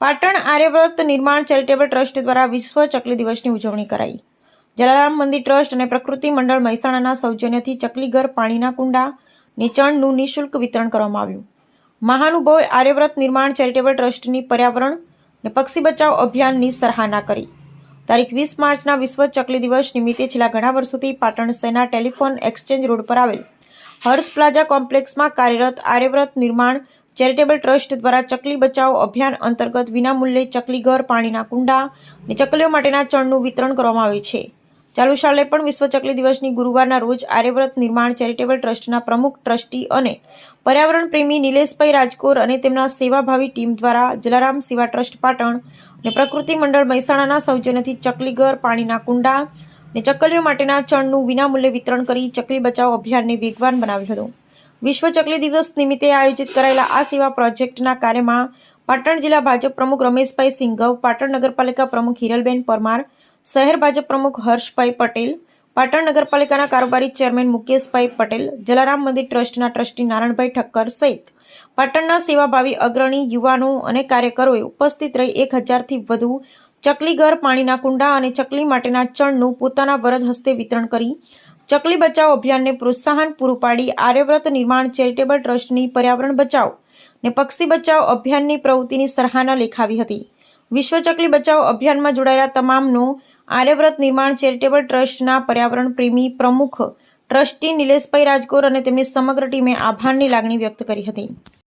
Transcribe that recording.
પાટણ આર્યવ્રત નિર્માણ charitable trust દ્વારા વિશ્વ ચકલી દિવસની ઉજવણી કરાઈ. જલારામ મંદિર ટ્રસ્ટ અને પ્રકૃતિ મંડળ મહેસાણાના સૌજન્યથી ચકલીઘર પાણીના કુંડા, નીચાણનું નિઃશુલ્ક વિતરણ કરવામાં આવ્યું. મહાનુભવે આર્યવ્રત નિર્માણ ચેરિટેબલ ટ્રસ્ટની પર્યાવરણ અને પક્ષી બચાવ અભિયાનની સરાહના કરી. તારીખ વીસ માર્ચના વિશ્વ ચકલી દિવસ નિમિત્તે છેલ્લા ઘણા વર્ષોથી પાટણ સેના ટેલિફોન એક્સચેન્જ રોડ પર આવેલ હર્ષ પ્લાઝા કોમ્પ્લેક્સમાં કાર્યરત આર્યવ્રત નિર્માણ ચેરિટેબલ ટ્રસ્ટ દ્વારા ચકલી બચાવ અભિયાન અંતર્ગત વિનામૂલ્યે ચકલી ઘર, પાણીના કુંડા અને ચકલીઓ માટેના ચણનું વિતરણ કરવામાં આવે છે. ચાલુ શાલે પણ વિશ્વ ચકલી દિવસની ગુરુવારના રોજ આર્યવ્રત નિર્માણ ચેરિટેબલ ટ્રસ્ટના પ્રમુખ ટ્રસ્ટી અને પર્યાવરણ પ્રેમી નિલેશભાઈ રાજકોર અને તેમના સેવાભાવી ટીમ દ્વારા જલારામ સેવા ટ્રસ્ટ પાટણ અને પ્રકૃતિ મંડળ મહેસાણાના સૌજન્યથી ચકલીઘર પાણીના કુંડા અને ચકલીઓ માટેના ચણનું વિનામૂલ્યે વિતરણ કરી ચકલી બચાવ અભિયાનને વેગવાન બનાવ્યું હતું. વિશ્વ ચકલી દિવસ નિમિત્તે આયોજિત કરાયેલા આ સેવા પ્રોજેક્ટના કાર્યમાં પાટણ જિલ્લા ભાજપ પ્રમુખ રમેશભાઈ સિંઘવ, પાટણ નગરપાલિકા પ્રમુખ હિરલબેન પરમાર, શહેર ભાજપ પ્રમુખ હર્ષભાઈ પટેલ, પાટણ નગરપાલિકાના કારોબારી ચેરમેન મુકેશભાઈ પટેલ, જલારામ મંદિર ટ્રસ્ટના ટ્રસ્ટી નારાયણભાઈ ઠક્કર સહિત પાટણના સેવાભાવી અગ્રણી યુવાનો અને કાર્યકરોએ ઉપસ્થિત રહી એક હજારથી વધુ ચકલીઘર, પાણીના કુંડા અને ચકલી માટેના ચણનું પોતાના વરદ હસ્તે વિતરણ કરી ચકલી બચાવ અભિયાનને પ્રોત્સાહન પૂરું પાડી આર્યવ્રત નિર્માણ ચેરિટેબલ ટ્રસ્ટની પર્યાવરણ બચાવ ને પક્ષી બચાવ અભિયાનની પ્રવૃત્તિની સરાહના લેખાવી હતી. વિશ્વ ચકલી બચાવ અભિયાનમાં જોડાયેલા તમામનું આર્યવ્રત નિર્માણ ચેરિટેબલ ટ્રસ્ટના પર્યાવરણ પ્રેમી પ્રમુખ ટ્રસ્ટી નિલેશભાઈ રાજકોર અને તેમની સમગ્ર ટીમે આભારની લાગણી વ્યક્ત કરી હતી.